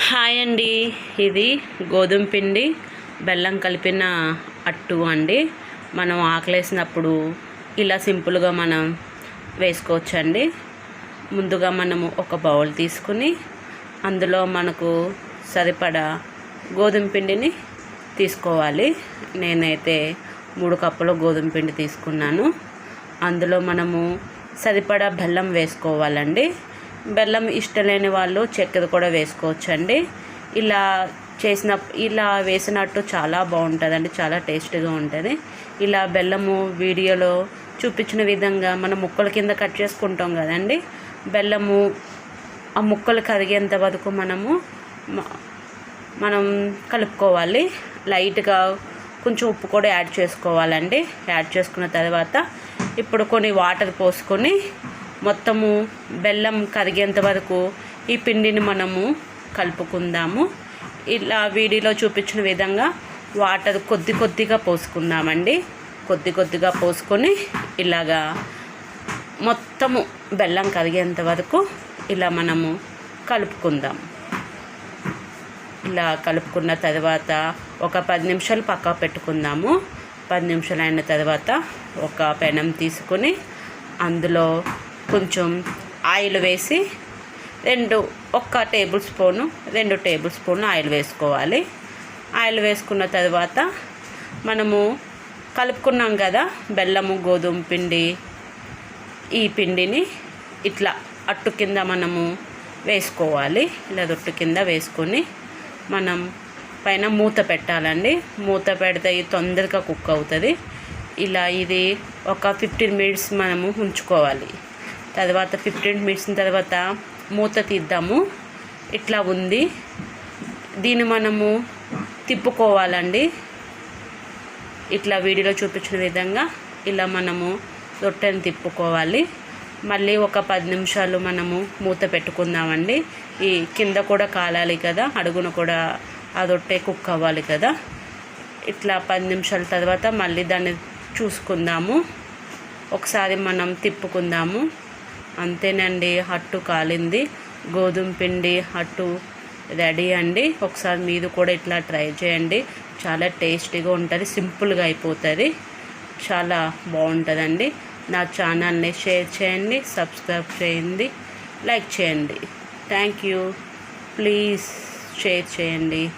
Hi అండి. ఇది గోధుమ పిండి బెల్లం కలిపిన అట్టు అండి. మనం ఆకలేసినప్పుడు ఇలా సింపుల్గా మనం వేసుకోవచ్చండి. ముందుగా మనము ఒక బౌల్ తీసుకుని అందులో మనకు సరిపడా గోధుమ పిండిని తీసుకోవాలి. నేనైతే మూడు కప్పుల గోధుమ పిండి తీసుకున్నాను. అందులో మనము సరిపడా బెల్లం వేసుకోవాలండి. బెల్లం ఇష్టం లేని వాళ్ళు చక్కెర కూడా వేసుకోవచ్చండి. ఇలా చేసిన ఇలా వేసినట్టు చాలా బాగుంటుందండి చాలా టేస్ట్గా ఉంటుంది. ఇలా బెల్లము వీడియోలో చూపించిన విధంగా మనం ముక్కల కింద కట్ చేసుకుంటాం కదండి. బెల్లము ఆ ముక్కలు కరిగేంత వరకు మనము మనం కలుపుకోవాలి. లైట్గా కొంచెం ఉప్పు కూడా యాడ్ చేసుకోవాలండి. యాడ్ చేసుకున్న తర్వాత ఇప్పుడు కొన్ని వాటర్ పోసుకొని మొత్తము బెల్లం కరిగేంత వరకు ఈ పిండిని మనము కలుపుకుందాము. ఇలా వీడియోలో చూపించిన విధంగా వాటర్ కొద్ది కొద్దిగా పోసుకుందామండి. కొద్ది కొద్దిగా పోసుకొని ఇలాగా మొత్తము బెల్లం కరిగేంత వరకు ఇలా మనము కలుపుకుందాం. ఇలా కలుపుకున్న తర్వాత ఒక పది నిమిషాలు పక్కా పెట్టుకుందాము. పది నిమిషాలు అయిన తర్వాత ఒక పెనం తీసుకొని అందులో కొంచెం ఆయిల్ వేసి రెండు ఒక్క టేబుల్ స్పూను రెండు టేబుల్ స్పూన్ ఆయిల్ వేసుకోవాలి. ఆయిల్ వేసుకున్న తర్వాత మనము కలుపుకున్నాం కదా బెల్లము గోధుమ పిండి ఈ పిండిని ఇట్లా అట్టు కింద మనము వేసుకోవాలి. ఇలా దొట్టు కింద వేసుకొని మనం పైన మూత పెట్టాలండి. మూత పెడితే ఇది తొందరగా కుక్ అవుతుంది. ఇలా ఇది ఒక ఫిఫ్టీన్ మినిట్స్ మనము ఉంచుకోవాలి. తర్వాత ఫిఫ్టీన్ మినిట్స్ తర్వాత మూత తీద్దాము. ఇట్లా ఉంది. దీన్ని మనము తిప్పుకోవాలండి. ఇట్లా వీడియోలో చూపించిన విధంగా ఇలా మనము రొట్టెను తిప్పుకోవాలి. మళ్ళీ ఒక పది నిమిషాలు మనము మూత పెట్టుకుందామండి. ఈ కింద కూడా కాలాలి కదా అడుగున కూడా ఆ రొట్టె కుక్ అవ్వాలి కదా. ఇట్లా పది నిమిషాల తర్వాత మళ్ళీ దాన్ని చూసుకుందాము. ఒకసారి మనం తిప్పుకుందాము. అంతేనండి హట్టు కాలింది. గోధుమ పిండి హట్టు రెడీ అండి. ఒకసారి మీరు కూడా ఇట్లా ట్రై చేయండి. చాలా టేస్టీగా ఉంటుంది సింపుల్గా అయిపోతుంది. చాలా బాగుంటుందండి. నా ఛానల్ని షేర్ చేయండి సబ్స్క్రైబ్ చేయండి లైక్ చేయండి. Thank you. ప్లీజ్ షేర్ చేయండి.